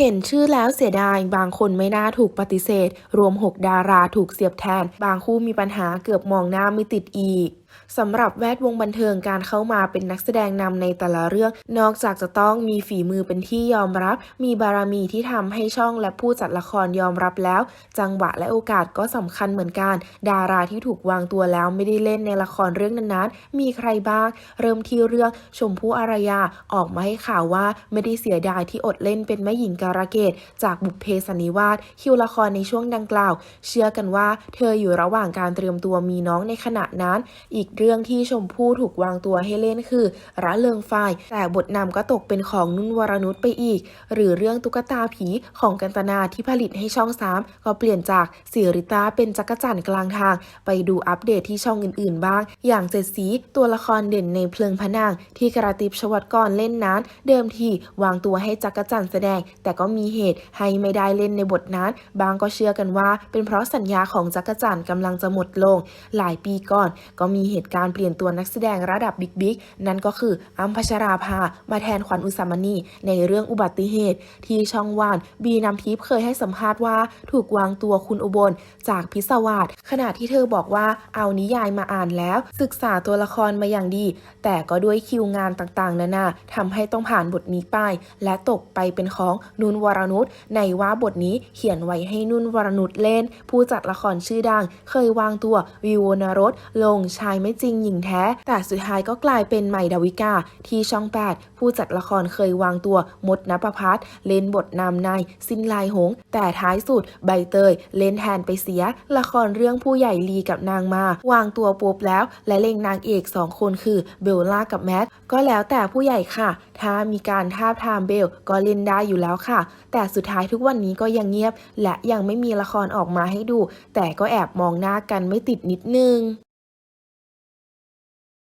เห็นชื่อแล้วเสียดาย บางคนไม่น่าถูกปฏิเสธ รวม 6 ดาราถูกเสียบแทน บางคู่มีปัญหาเกือบมองหน้าไม่ติดอีกสำหรับแวดวงบันเทิงการเข้ามาเป็นนักแสดงนำในแต่ละเรื่อง นอกจากจะต้องมีฝีมือเป็นที่ยอมรับ มีบารมีที่ทำให้ช่องและผู้จัดละครยอมรับแล้ว จังหวะและโอกาสก็สำคัญเหมือนกัน ดาราที่ถูกวางตัวแล้วไม่ได้เล่นในละครเรื่องนั้นๆ มีใครบ้าง เริ่มที่เรื่องชมพู่อารยาออกมาให้ข่าวว่าไม่ได้เสียดายที่อดเล่นเป็นแม่หญิงการะเกดจากบุพเพสันนิวาสคิวละครในช่วงดังกล่าว เชื่อกันว่าเธออยู่ระหว่างการเตรียมตัวมีน้องในขณะนั้นอีอีกเรื่องที่ชมพู่ถูกวางตัวให้เล่นคือระเริงไฟแต่บทนำก็ตกเป็นของนุ่นวรนุชไปอีก หรือเรื่องตุ๊กตาผีของกันตนาที่ผลิตให้ช่องสามก็เปลี่ยนจากสิริตาเป็นจักรจั่นกลางทาง ไปดูอัปเดตที่ช่องอื่นๆบ้าง อย่างเจ็ดสีตัวละครเด่นในเพลิงพนางที่กระติบชวัตกรเล่นนั้น เดิมทีวางตัวให้จักรจั่นแสดง แต่ก็มีเหตุให้ไม่ได้เล่นในบทนั้น บางก็เชื่อกันว่า เป็นเพราะสัญญาของจักรจั่นกำลังจะหมดลง หลายปีก่อนก็มีเหตุการณ์เปลี่ยนตัวนักแสดงระดับบิ๊กๆ นั่นก็คืออัมพัชราภา มาแทนขวัญอุสามณีในเรื่องอุบัติเหตุ ที่ช่องวานบีน้ำทิพย์เคยให้สัมภาษณ์ว่า ถูกวางตัวคุณอุบลจากพิศวาสขณะที่เธอบอกว่าเอานิยายมาอ่านแล้ว ศึกษาตัวละครมาอย่างดี แต่ก็ด้วยคิวงานต่างๆ นานาทำให้ต้องผ่านบทนี้ไป และตกไปเป็นของนุนวรนุชในว่าบทนี้เขียนไว้ให้นุ่นวรนุชเล่น ผู้จัดละครชื่อดัง เคยวางตัววิววรรณรสลงชายไม่จริงหญิงแท้ แต่สุดท้ายก็กลายเป็นใหม่ดาวิกา ที่ช่อง 8 ผู้จัดละครเคยวางตัวมดนภพัฒน์เล่นบทนำนายสินลายหงส์แต่ท้ายสุดใบเตย เล่นแทนไปเสีย ละครเรื่องผู้ใหญ่ลีกับนางมา วางตัวปุ๊บแล้ว และเล่งนางเอกสองคนคือเบลล่ากับแมทก็แล้วแต่ผู้ใหญ่ค่ะ ถ้ามีการท้าทามเบลก็เล่นได้อยู่แล้วค่ะ แต่สุดท้ายทุกวันนี้ก็ยังเงียบ และยังไม่มีละครออกมาให้ดู แต่ก็แอบมองหน้ากันไม่ติดนิดนึง